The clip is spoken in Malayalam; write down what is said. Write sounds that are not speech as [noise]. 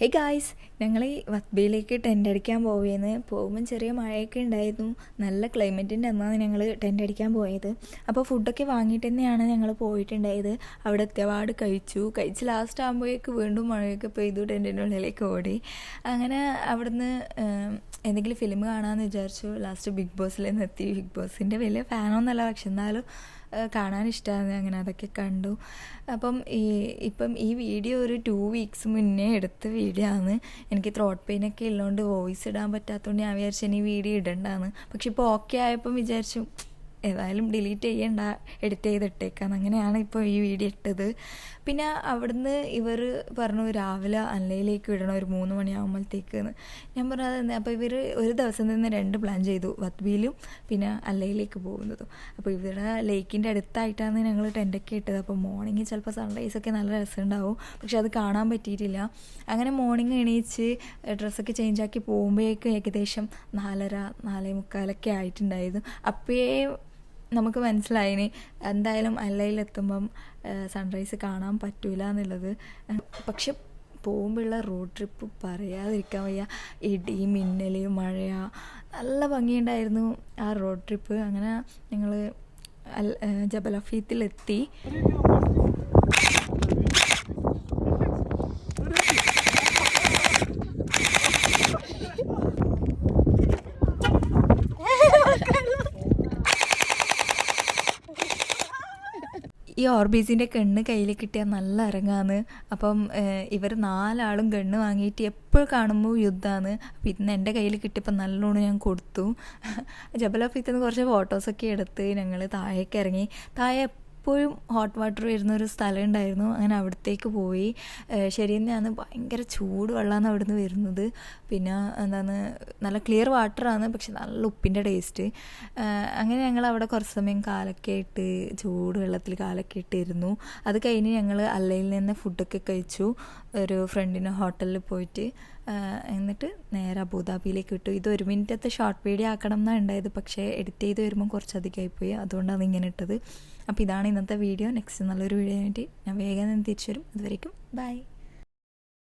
ഹേ ഗായ്സ് ഞങ്ങൾ ഈ വത്ബയിലേക്ക് ടെന്റ് അടിക്കാൻ പോവുകയെന്ന് പോകുമ്പം ചെറിയ മഴയൊക്കെ ഉണ്ടായിരുന്നു നല്ല ക്ലൈമറ്റിന്റെ അന്നാണ് ഞങ്ങൾ ടെന്റ് അടിക്കാൻ പോയത്. അപ്പോൾ ഫുഡൊക്കെ വാങ്ങിയിട്ട് തന്നെയാണ് ഞങ്ങൾ പോയിട്ടുണ്ടായത്. അവിടെ എത്തിയപാട് കഴിച്ചു. കഴിച്ച് ലാസ്റ്റ് ആകുമ്പോഴേക്ക് വീണ്ടും മഴയൊക്കെ പെയ്തു ടെന്റിന്റെ ഉള്ളിലേക്ക് ഓടി. അങ്ങനെ അവിടുന്ന് എന്തെങ്കിലും ഫിലിം കാണാമെന്ന് വിചാരിച്ചു ലാസ്റ്റ് ബിഗ് ബോസിൽ നിന്ന് എത്തി ബിഗ് ബോസിന്റെ വലിയ ഫാനൊന്നല്ല പക്ഷെ എന്നാലും കാണാൻ ഇഷ്ടമാണ് അങ്ങനെ അതൊക്കെ കണ്ടു. അപ്പം ഈ ഇപ്പം ഈ വീഡിയോ ഒരു ടു വീക്സ് മുന്നേ എടുത്ത വീഡിയോ ആണ്. എനിക്ക് ത്രോട്ട് പെയിനൊക്കെ ഉള്ളതുകൊണ്ട് വോയിസ് ഇടാൻ പറ്റാത്തതുകൊണ്ട് ഞാൻ വിചാരിച്ചു ഇനി വീഡിയോ ഇടണ്ടാന്ന്. പക്ഷെ ഇപ്പോൾ ഓക്കെ ആയപ്പം വിചാരിച്ചു ഏതായാലും ഡിലീറ്റ് ചെയ്യണ്ട എഡിറ്റ് ചെയ്തിട്ടേക്കാം അങ്ങനെയാണ് ഇപ്പോൾ ഈ വീഡിയോ ഇട്ടത്. പിന്നെ അവിടുന്ന് ഇവർ പറഞ്ഞു രാവിലെ അല്ലയിലേക്ക് വിടണം ഒരു മൂന്ന് മണിയാകുമ്പോഴത്തേക്ക് ഞാൻ പറഞ്ഞത് അപ്പോൾ ഇവർ ഒരു ദിവസം തന്നെ രണ്ട് പ്ലാൻ ചെയ്തു വത്ബിയിലും പിന്നെ അല്ലയിലേക്ക് പോകുന്നതും. അപ്പോൾ ഇവിടെ ലേക്കിന്റെ അടുത്തായിട്ടാണ് ഞങ്ങൾ ടെന്റൊക്കെ ഇട്ടത്. അപ്പോൾ മോർണിംഗ് ചിലപ്പോൾ സൺറൈസൊക്കെ നല്ല രസമുണ്ടാവും. പക്ഷെ അത് കാണാൻ പറ്റിയിട്ടില്ല. അങ്ങനെ മോർണിംഗ് എണീച്ച് ഡ്രസ്സൊക്കെ ചേഞ്ച് ആക്കി പോകുമ്പോഴേക്കും ഏകദേശം നാലര നാലേ മുക്കാലൊക്കെ ആയിട്ടുണ്ടായിരുന്നു. അപ്പോഴേ നമുക്ക് മനസ്സിലായിന് എന്തായാലും അല്ലയിലെത്തുമ്പം സൺറൈസ് കാണാൻ പറ്റൂല എന്നുള്ളത്. പക്ഷെ പോകുമ്പോഴുള്ള റോഡ് ട്രിപ്പ് പറയാതിരിക്കാൻ വയ്യ. ഇടി മിന്നൽ മഴ നല്ല ഭംഗിയുണ്ടായിരുന്നു ആ റോഡ് ട്രിപ്പ് അങ്ങനെ ഞങ്ങൾ ജബലഫീത്തിലെത്തി ഈ ഓർബീസിന്റെ കണ്ണ് കയ്യിൽ കിട്ടിയാൽ നല്ല ഇറങ്ങാന്ന് അപ്പം ഇവർ നാലാളും കണ്ണ് വാങ്ങിയിട്ട് എപ്പോൾ കാണുമ്പോൾ യുദ്ധമാണ് അപ്പം ഇന്ന് എന്റെ കയ്യിൽ കിട്ടിയപ്പോൾ നല്ലോണം ഞാൻ കൊടുത്തു. [laughs] ജബലഫീത്തിൽ നിന്ന് കുറച്ച് ഫോട്ടോസൊക്കെ എടുത്ത് ഞങ്ങൾ താഴേക്ക് ഇറങ്ങി. താഴെ എപ്പോഴും ഹോട്ട് വാട്ടർ വരുന്ന ഒരു സ്ഥലം ഉണ്ടായിരുന്നു അങ്ങനെ അവിടത്തേക്ക് പോയി. ശരി തന്നെയാണ് ഭയങ്കര ചൂട് വെള്ളമാണ് അവിടുന്ന് വരുന്നത്. പിന്നെ എന്താണ് നല്ല ക്ലിയർ വാട്ടറാണ് പക്ഷെ നല്ല ഉപ്പിന്റെ ടേസ്റ്റ് അങ്ങനെ ഞങ്ങൾ അവിടെ കുറച്ച് സമയം കാലൊക്കെ ഇട്ട് ചൂട് വെള്ളത്തിൽ കാലൊക്കെ ഇട്ടിരുന്നു അത് കഴിഞ്ഞ് ഞങ്ങൾ അല്ലയിൽ നിന്ന് ഫുഡൊക്കെ കഴിച്ചു. ഒരു ഫ്രണ്ടിന്റെ ഹോട്ടലിൽ പോയിട്ട് എന്നിട്ട് നേരെ അബുദാബിയിലേക്ക് വിട്ടു. ഇത് ഒരു മിനിറ്റത്തെ ഷോർട്ട് വീഡിയോ ആക്കണം എന്നാണ് ഉണ്ടായത്. പക്ഷേ എഡിറ്റ് ചെയ്ത് വരുമ്പോൾ കുറച്ചധികമായി പോയി. അതുകൊണ്ടാണ് ഇങ്ങനെ ഇട്ടത്. അപ്പോൾ ഇതാണ് ഇന്നത്തെ വീഡിയോ നെക്സ്റ്റ് നല്ലൊരു വീഡിയോ ആയിട്ട് ഞാൻ വേഗം തിരിച്ചു വരും. അതുവരേക്കും ബൈ